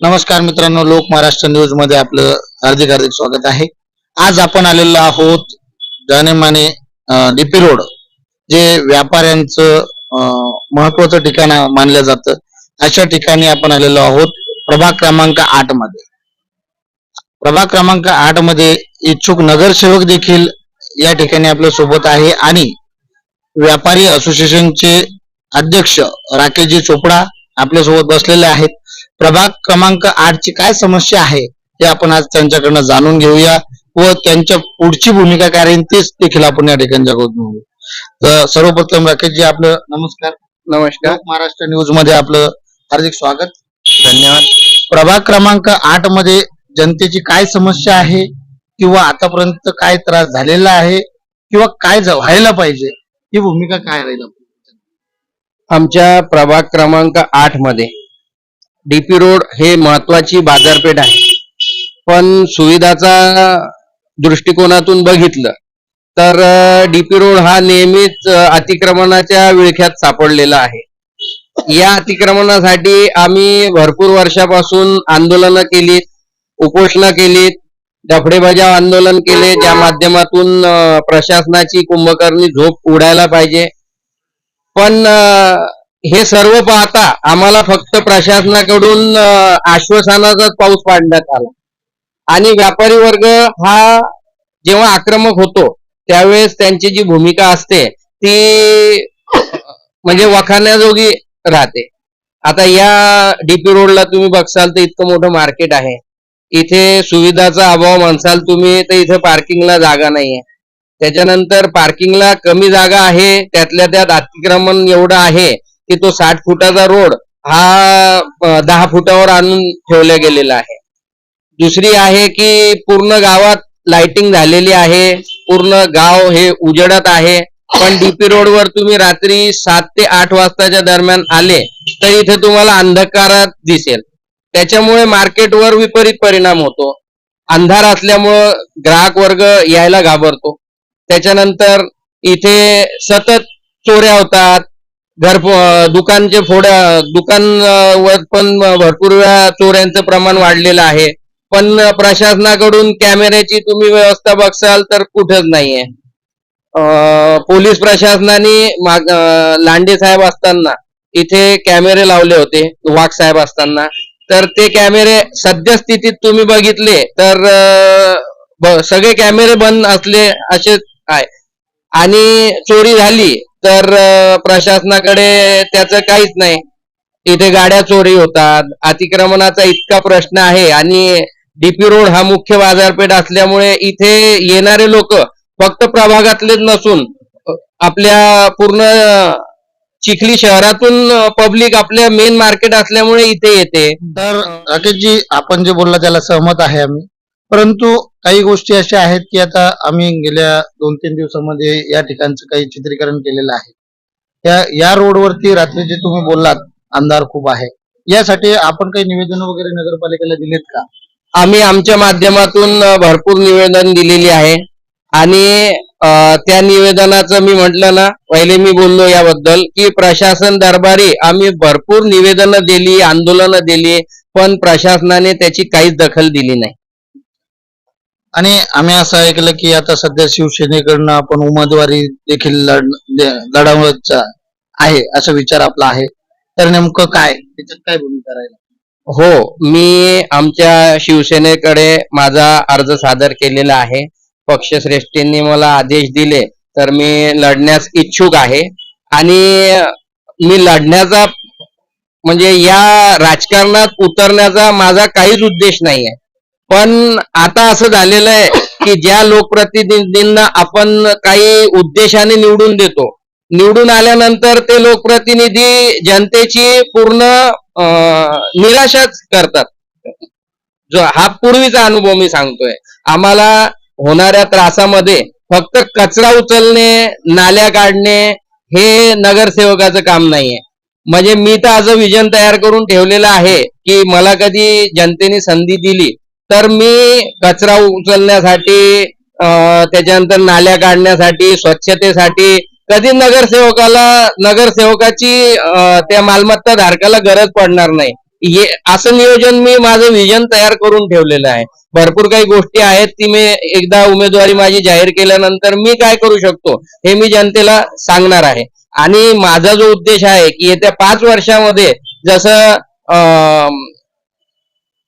नमस्कार मित्रांनो लोक महाराष्ट्र न्यूजमध्ये आपलं हार्दिक हार्दिक स्वागत आहे. आज आपण आलेलो आहोत जानेमाने डीपी रोड जे व्यापाऱ्यांचं महत्वाचं ठिकाण मानलं जातं. अशा ठिकाणी आपण आलेलो आहोत प्रभाग क्रमांक आठमध्ये. प्रभाग क्रमांक आठमध्ये इच्छुक नगरसेवक देखील या ठिकाणी आपल्यासोबत आहे आणि व्यापारी असोसिएशनचे अध्यक्ष राकेशजी चोपडा आपल्यासोबत बसलेले आहेत. प्रभाग क्रमांक आठ ची काय समस्या आहे ते आपण आज त्यांच्याकडनं जाणून घेऊया व त्यांच्या पुढची भूमिका काय राहील तेच देखील आपण या ठिकाणी जागृत घेऊ तर सर्वप्रथम राकेशजी आपलं नमस्कार. नमस्कार. महाराष्ट्र न्यूजमध्ये आपलं हार्दिक स्वागत. धन्यवाद. प्रभाग क्रमांक आठमध्ये जनतेची काय समस्या आहे किंवा आतापर्यंत काय त्रास झालेला आहे किंवा काय व्हायला पाहिजे ही भूमिका काय राहील? आमच्या प्रभाग क्रमांक आठमध्ये डीपी रोड हे महत्वाची बाजारपेठ आहे. पण सुविधाचा दृष्टिकोनातून बघितलं तर डीपी रोड हा नेहमीच अतिक्रमणाच्या विळख्यात सापडलेला आहे. या अतिक्रमणासाठी आम्ही भरपूर वर्षापासून आंदोलनं केलीत उपोषणं केलीत डफडे बजाव आंदोलन केले ज्या माध्यमातून प्रशासनाची कुंभकर्णी झोप उडायला पाहिजे. पण हे सर्व पाहता आम्हाला फक्त प्रशासनाकडून आश्वासनाचाच पाऊस पाडण्यात आला. आणि व्यापारी वर्ग हा जेव्हा आक्रमक होतो त्यावेळेस त्यांची जी भूमिका असते ती म्हणजे वखाण्याजोगी राहते. आता या डीपी रोडला तुम्ही बघसाल तर इतकं मोठं मार्केट आहे. इथे सुविधाचा अभाव म्हणसाल तुम्ही तर इथे पार्किंगला जागा नाहीये. त्याच्यानंतर पार्किंगला कमी जागा आहे त्यातल्या त्यात अतिक्रमण एवढं आहे की तो साठ फुटाचा रोड हा दहा फुटावर आणून ठेवला गेलेला आहे. दुसरी आहे की पूर्ण गावात लाइटिंग झालेली आहे. पूर्ण गाव हे उजडत आहे. पण डीपी रोडवर तुम्ही रात्री सात ते आठ वाजताच्या दरम्यान आले तर इथे तुम्हाला अंधकारात दिसेल. त्याच्यामुळे मार्केटवर विपरीत परिणाम होतो. अंधार असल्यामुळं ग्राहक वर्ग यायला घाबरतो. त्याच्यानंतर इथे सतत चोऱ्या होतात. घर दुकानचे फोड्या दुकान वर पण भरपूर वेळा चोऱ्यांचं प्रमाण वाढलेलं आहे. पण प्रशासनाकडून कॅमेऱ्याची तुम्ही व्यवस्था बघसाल तर कुठंच नाहीये. पोलीस प्रशासनाने लांडे साहेब असताना इथे कॅमेरे लावले होते वाघ साहेब असताना. तर ते कॅमेरे सद्यस्थितीत तुम्ही बघितले तर सगळे कॅमेरे बंद असले असे आहे. आणि चोरी झाली तर प्रशासनाकडे त्याचं काहीच नाही. इथे गाड्या चोरी होतात. अतिक्रमणाचा इतका प्रश्न आहे आणि डीपी रोड हा मुख्य बाजारपेठ असल्यामुळे इथे येणारे लोक फक्त प्रभागातलेच नसून आपल्या पूर्ण चिखली शहरातून पब्लिक आपल्या मेन मार्केट असल्यामुळे इथे येते. तर राकेशजी आपण जे बोलला त्याला सहमत आहे आम्ही. परंतु काही गोष्टी अशा आहेत की आता आम्ही गेल्या दोन तीन दिवसामध्ये या ठिकाणचं काही चित्रीकरण केलेलं आहे. त्या या रोडवरती रात्री जे तुम्ही बोललात अंधार खूप आहे. यासाठी आपण काही निवेदन वगैरे नगरपालिकेला दिलेत का? आम्ही आमच्या माध्यमातून भरपूर निवेदन दिलेली आहे. आणि त्या निवेदनाचं मी म्हटलं ना पहिले मी बोललो याबद्दल की प्रशासन दरबारी आम्ही भरपूर निवेदनं दिली आंदोलनं दिली पण प्रशासनाने त्याची काहीच दखल दिली नाही. आणि आम्ही असं ऐकलं की आता सध्या शिवसेनेकडनं आपण उमेदवारी देखील लढ आहे असा विचार आपला आहे. तर नेमकं काय? त्याच्यात काय भूमिका राहील? हो मी आमच्या शिवसेनेकडे माझा अर्ज सादर केलेला आहे. पक्षश्रेष्ठींनी मला आदेश दिले तर मी लढण्यास इच्छुक आहे. आणि मी लढण्याचा म्हणजे या राजकारणात उतरण्याचा माझा काहीच उद्देश नाहीये. पण आता असं झालेलं आहे की ज्या लोकप्रतिनिधींना आपण काही उद्देशाने निवडून देतो निवडून आल्यानंतर ते लोकप्रतिनिधी जनतेची पूर्ण निराशाच करतात. जो हा पूर्वीचा अनुभव मी सांगतोय. आम्हाला होणाऱ्या त्रासामध्ये फक्त कचरा उचलणे नाल्या काढणे हे नगरसेवकाचं काम नाहीये. म्हणजे मी तर आज विजन तयार करून ठेवलेलं आहे की मला कधी जनतेने संधी दिली तर मी कचरा उचलण्यासाठी त्याच्यानंतर नाल्या काढण्यासाठी स्वच्छतेसाठी कधी नगरसेवकाला नगरसेवकाची त्या मालमत्ता धारकाला गरज पडणार नाही. हे असं नियोजन मी माझं विजन तयार करून ठेवलेलं आहे. भरपूर काही गोष्टी आहेत ती मी एकदा उमेदवारी माझी जाहीर केल्यानंतर मी काय करू शकतो हे मी जनतेला सांगणार आहे. आणि माझा जो उद्देश आहे की येत्या पाच वर्षामध्ये जसं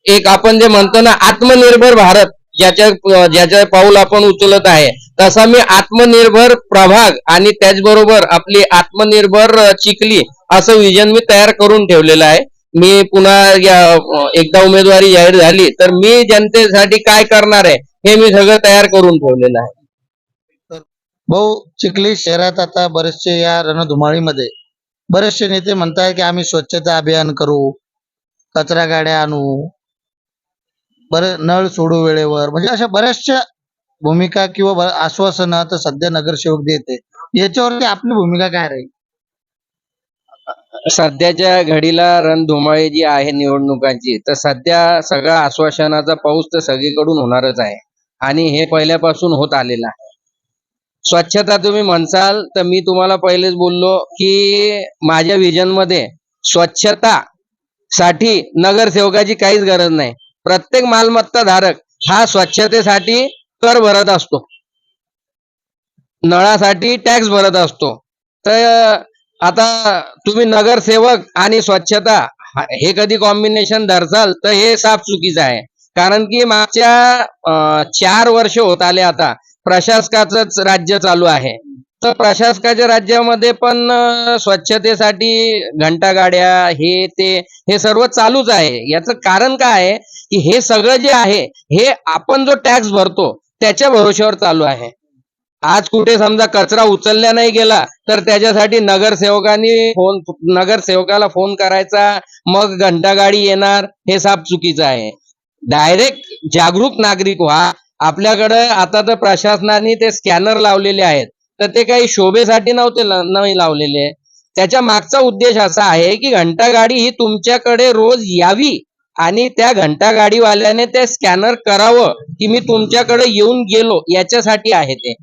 एक आपण जे म्हणतो ना आत्मनिर्भर भारत ज्याच्या ज्याच्या पाऊल आपण उचलत आहे. तसा मी आत्मनिर्भर प्रभाग आणि त्याचबरोबर आपली आत्मनिर्भर चिखली असं विजन मी तयार करून ठेवलेलं आहे. मी पुन्हा एकदा उमेदवारी जाहीर झाली तर मी जनतेसाठी काय करणार आहे हे मी सगळं तयार करून ठेवलेलं आहे. भाऊ चिखली शहरात आता बरेचसे या रणधुमाळीमध्ये बरेचसे नेते म्हणताय की आम्ही स्वच्छता अभियान करू कचरा गाड्या आणू बरं नळ सोडू वेळेवर. म्हणजे अशा बऱ्याचशा भूमिका किंवा ब- आश्वासनं तर सध्या नगरसेवक देते. याच्यावरती आपली भूमिका काय राहील? सध्याच्या घडीला रणधुमाळी जी आहे निवडणुकांची तर सध्या सगळा आश्वासनाचा पाऊस तर सगळीकडून होणारच आहे. आणि हे पहिल्यापासून होत आलेलं आहे. स्वच्छता तुम्ही म्हणसाल तर मी तुम्हाला पहिलेच बोललो की माझ्या विजनमध्ये स्वच्छता साठी नगरसेवकाची काहीच गरज नाही. प्रत्येक मालमत्ता धारक हा स्वच्छतेसाठी कर भरत असतो. नळासाठी टॅक्स भरत असतो. तर आता तुम्ही नगरसेवक आणि स्वच्छता हे कधी कॉम्बिनेशन धरसाल तर हे साफ चुकीचं आहे. कारण की मागच्या चार वर्ष होत आले आता. प्रशासकाच राज्य चालू आहे. तर प्रशासकाच्या राज्यामध्ये पण स्वच्छतेसाठी घंटागाड्या हे ते हे सर्व चालूच आहे. याचं कारण काय आहे? की हे सगळं जे आहे हे आपण जो टॅक्स भरतो त्याच्या भरोश्यावर चालू आहे. आज कुठे समजा कचरा उचलल्या नाही गेला तर त्याच्यासाठी नगरसेवकांनी फोन नगरसेवकाला फोन करायचा मग घंटागाडी येणार हे साफ चुकीचं आहे. डायरेक्ट जागरूक नागरिक व्हा. आपल्याकडे आता तर प्रशासनाने ते स्कॅनर लावलेले आहेत तर ते काही शोभेसाठी नव्हते नाही लावलेले. त्याच्या मागचा उद्देश असा आहे की घंटागाडी ही तुमच्याकडे रोज यावी आणि त्या घंटा गाडीवाल्याने ते स्कॅनर करावं की मी तुमच्याकडे येऊन गेलो याच्यासाठी आहे ते.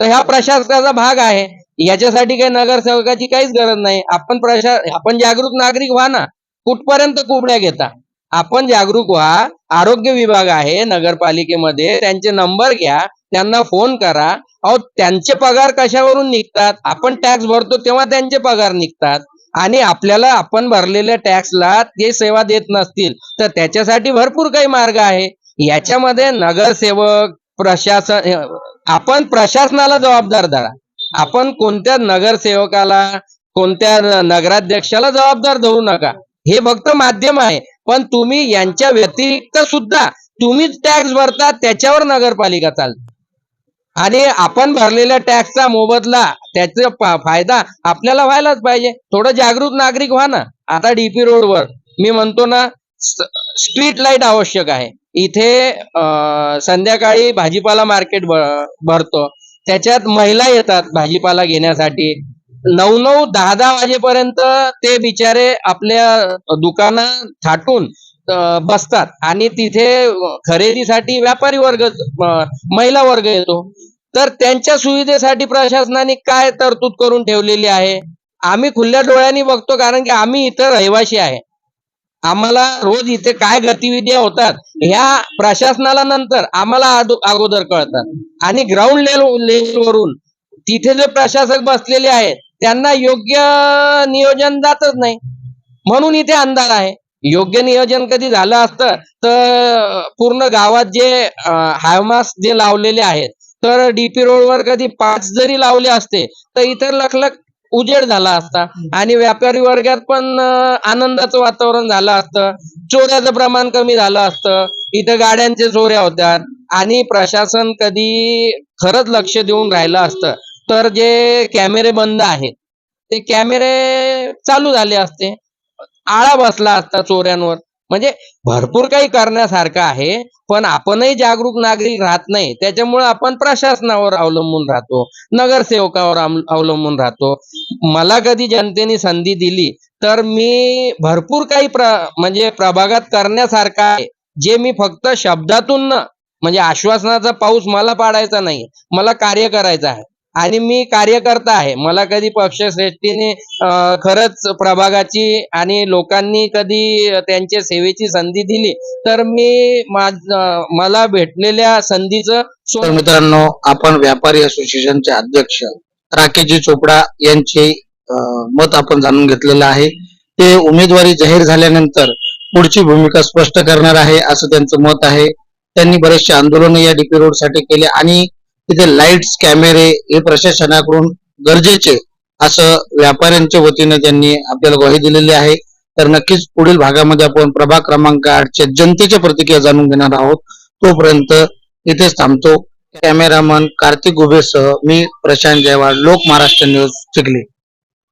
तर ह्या प्रशासनाचा भाग आहे. याच्यासाठी काही नगरसेवकाची काहीच गरज नाही. आपण प्रशा आपण जागरूक नागरिक व्हा ना. कुठपर्यंत कुबड्या घेता? आपण जागरूक व्हा. आरोग्य विभाग आहे नगरपालिकेमध्ये. त्यांचे नंबर घ्या. त्यांना फोन करा. अहो त्यांचे पगार कशावरून निघतात? आपण टॅक्स भरतो तेव्हा त्यांचे पगार निघतात. आणि आपल्याला आपण भरलेल्या टॅक्सला ते सेवा देत नसतील तर त्याच्यासाठी भरपूर काही मार्ग आहे. याच्यामध्ये नगरसेवक प्रशासन आपण प्रशासनाला जबाबदार धरा. आपण कोणत्या नगरसेवकाला कोणत्या नगराध्यक्षाला जबाबदार धरू नका. हे फक्त माध्यम आहे. पण तुम्ही यांच्या व्यतिरिक्त सुद्धा तुम्हीच टॅक्स भरता त्याच्यावर नगरपालिका चालते. आणि आपण भरलेल्या टॅक्सचा मोबदला त्याचा फायदा आपल्याला व्हायलाच पाहिजे. थोडं जागृत नागरिक व्हा ना. आता डीपी रोडवर मी म्हणतो ना स्ट्रीट लाइट आवश्यक आहे. इथे संध्याकाळी भाजीपाला मार्केट भरतो. त्याच्यात महिला येतात भाजीपाला घेण्यासाठी. नऊ नऊ दहा दहा वाजेपर्यंत ते बिचारे आपल्या दुकानं थाटून बसतात. आणि तिथे खरेदीसाठी व्यापारी वर्ग महिला वर्ग येतो. तर त्यांच्या सुविधेसाठी प्रशासनाने काय तरतूद करून ठेवलेली आहे? आम्ही खुल्या डोळ्यांनी बघतो कारण की आम्ही इथं रहिवासी आहे. आम्हाला रोज इथे काय गतिविधी होतात ह्या प्रशासनाला नंतर आम्हाला अगोदर कळतात. आणि ग्राउंड लेवल लेवलवरून तिथे जे प्रशासक बसलेले आहेत त्यांना योग्य नियोजन जातच नाही. म्हणून इथे अंधार आहे. योग्य नियोजन कधी झालं असतं तर पूर्ण गावात जे हायमास जे लावलेले आहेत तर डीपी रोडवर कधी पाच जरी लावले असते तर इतर लखलख उजेड झाला असता. आणि व्यापारी वर्गात पण आनंदाचं वातावरण झालं असतं. चोऱ्याचं प्रमाण कमी झालं असतं. इथं गाड्यांच्या चोऱ्या होत्या आणि प्रशासन कधी खरंच लक्ष देऊन राहिलं असतं. तर जे कॅमेरे बंद आहेत ते कॅमेरे चालू झाले असते. आळा बसला असता चोऱ्यांवर. म्हणजे भरपूर काही करण्यासारखं आहे पण आपणही जागरूक नागरिक राहत नाही. त्याच्यामुळे आपण प्रशासनावर अवलंबून राहतो नगरसेवकावर अवलंबून राहतो. मला कधी जनतेने संधी दिली तर मी भरपूर काही प्र म्हणजे प्रभागात करण्यासारखं आहे. जे मी फक्त शब्दातून म्हणजे आश्वासनाचा पाऊस मला पाडायचा नाही मला कार्य करायचं आहे. आणि मी कार्यकर्ता आहे. मला कधी पक्षश्रेष्ठीने खरंच प्रभागाची आणि लोकांनी कधी त्यांच्या सेवेची संधी दिली तर मी मला भेटलेल्या संधीचं मित्रांनो आपण व्यापारी असोसिएशनचे अध्यक्ष राकेशजी चोपडा यांचे मत आपण जाणून घेतलेलं आहे. ते उमेदवारी जाहीर झाल्यानंतर पुढची भूमिका स्पष्ट करणार आहे असं त्यांचं मत आहे. त्यांनी बरेचसे आंदोलन या डीपी रोडसाठी केले आणि तिथे लाईट्स कॅमेरे हे प्रशासनाकडून गरजेचे असं व्यापाऱ्यांच्या वतीने त्यांनी आपल्याला ग्वाही दिलेली आहे. तर नक्कीच पुढील भागामध्ये आपण प्रभाग क्रमांक आठच्या जनतेच्या प्रतिक्रिया जाणून घेणार आहोत. तोपर्यंत इथेच थांबतो. कॅमेरामन कार्तिक गुबेसह मी प्रशांत जयवाड लोक महाराष्ट्र न्यूज चिखली.